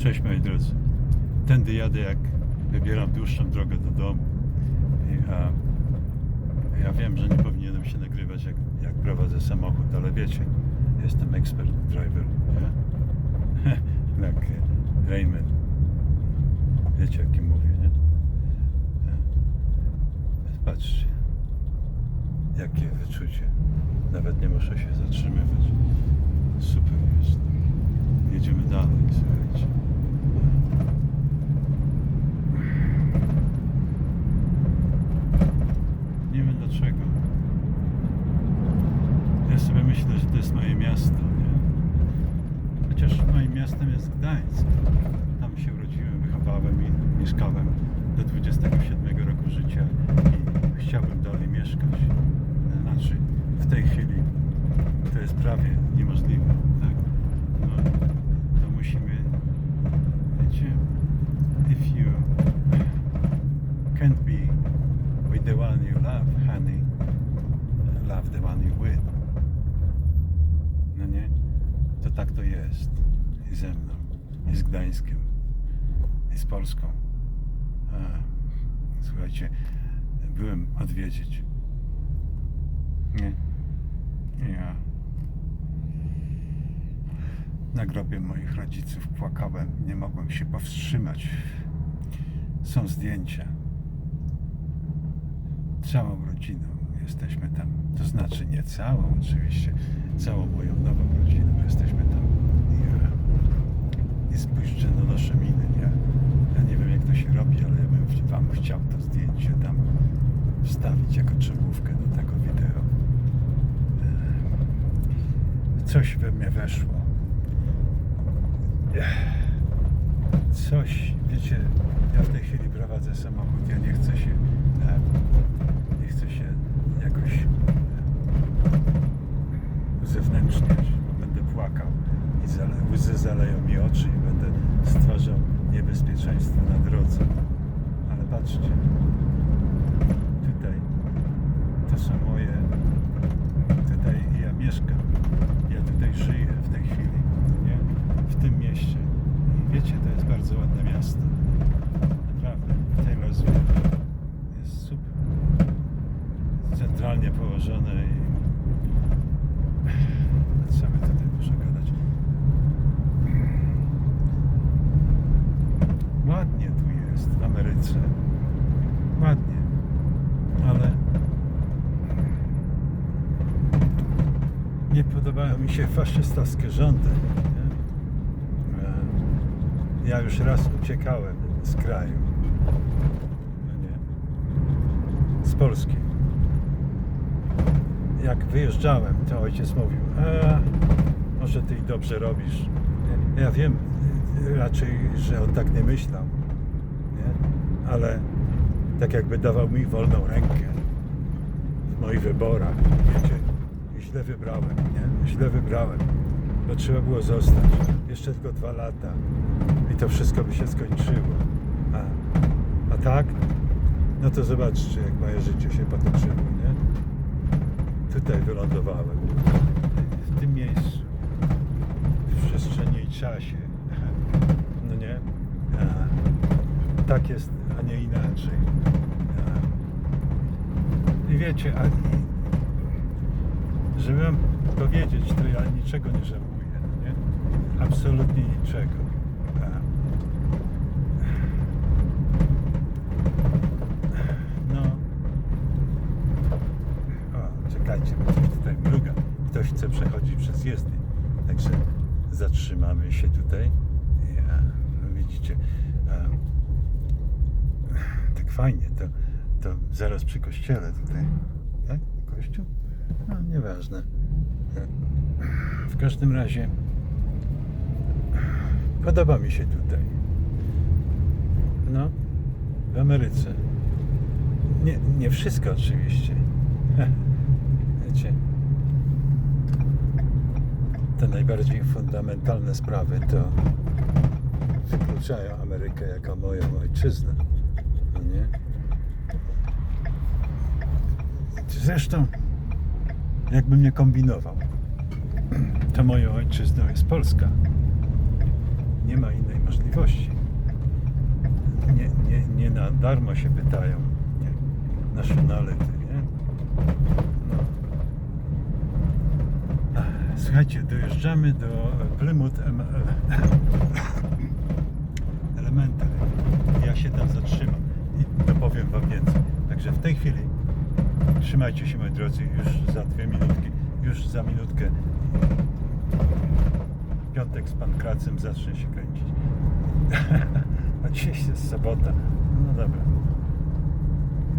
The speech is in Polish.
Cześć moi drodzy. Tędy jadę jak wybieram dłuższą drogę do domu. I, a, ja wiem, że nie powinienem się nagrywać jak, jak prowadzę samochód, ale wiecie, jestem ekspert driver. Jak Raymond. Wiecie o kim mówię, nie? E, Patrzcie. Jakie wyczucie. Nawet nie muszę się zatrzymywać. Super jest. Jedziemy dalej, słuchajcie. Nie wiem dlaczego. Ja sobie myślę, że to jest moje miasto, nie? Chociaż moim miastem jest Gdańsk. Tam się urodziłem, wychowałem i mieszkałem do 27 roku życia i chciałbym dalej mieszkać. Znaczy, w tej chwili to jest prawie niemożliwe, tak? No, to musimy, wiecie, if you can't be with the one you love, honey, love the one you with. No nie? To tak to jest. I ze mną, i z Gdańskiem, i z Polską. A, słuchajcie, byłem odwiedzić. Nie. Ja. Na grobie moich rodziców płakałem. Nie mogłem się powstrzymać. Są zdjęcia. Całą rodziną jesteśmy tam. To znaczy nie całą oczywiście. Całą moją nową rodziną jesteśmy tam. I, i spójrzcie na nasze miny. Ja, ja nie wiem jak to się robi, ale ja bym wam chciał to zdjęcie tam wstawić jako czołówkę do tego wideo. Coś we mnie weszło. Coś, wiecie, ja w tej chwili prowadzę samochód, ja nie chcę się, Patrzcie, tutaj to są moje, tutaj ja mieszkam, ja tutaj żyję w tej chwili, nie? w tym mieście. I wiecie, to jest bardzo ładne miasto. Naprawdę, Taylorsville jest super. Centralnie położone i by tutaj muszę gadać? Ładnie tu jest w Ameryce. Ładnie. Ale nie podobają mi się faszystowskie rządy. Nie? Ja już raz uciekałem z kraju. No nie? Z Polski. Jak wyjeżdżałem, to ojciec mówił, może ty dobrze robisz. Ja wiem raczej, że on tak nie myślał. Ale tak jakby dawał mi wolną rękę w moich wyborach. Wiecie, źle wybrałem, nie? Źle wybrałem, bo trzeba było zostać. Jeszcze tylko dwa lata i to wszystko by się skończyło. A, a tak? No to zobaczcie, jak moje życie się potoczyło, nie? Tutaj wylądowałem. W tym miejscu. W przestrzeni i czasie. No nie? A, tak jest, a nie inaczej. I wiecie, a, żeby wam powiedzieć, to ja niczego nie żałuję, no nie? Absolutnie niczego. No. O, czekajcie, bo coś tutaj mruga. Ktoś chce przechodzić przez jezdnię. Także zatrzymamy się tutaj. Ja, no widzicie, fajnie, to, to zaraz przy kościele tutaj. Tak? Kościół? No, nieważne. W każdym razie podoba mi się tutaj. No, w Ameryce. Nie, nie wszystko oczywiście. Wiecie, te najbardziej fundamentalne sprawy to wykluczają Amerykę jako moją ojczyznę. Nie? Zresztą, jakbym nie kombinował, to moją ojczyzną jest Polska. Nie ma innej możliwości. Nie, nie, nie na darmo się pytają. Nie? Nationality, nie? No. Słuchajcie, dojeżdżamy do Plymouth em- Elementary. Ja się tam zatrzymam i dopowiem Wam więcej. Także w tej chwili trzymajcie się moi drodzy, już za dwie minutki, już za minutkę piątek z Pankracem zacznie się kręcić. A dzisiaj jest sobota. No dobra.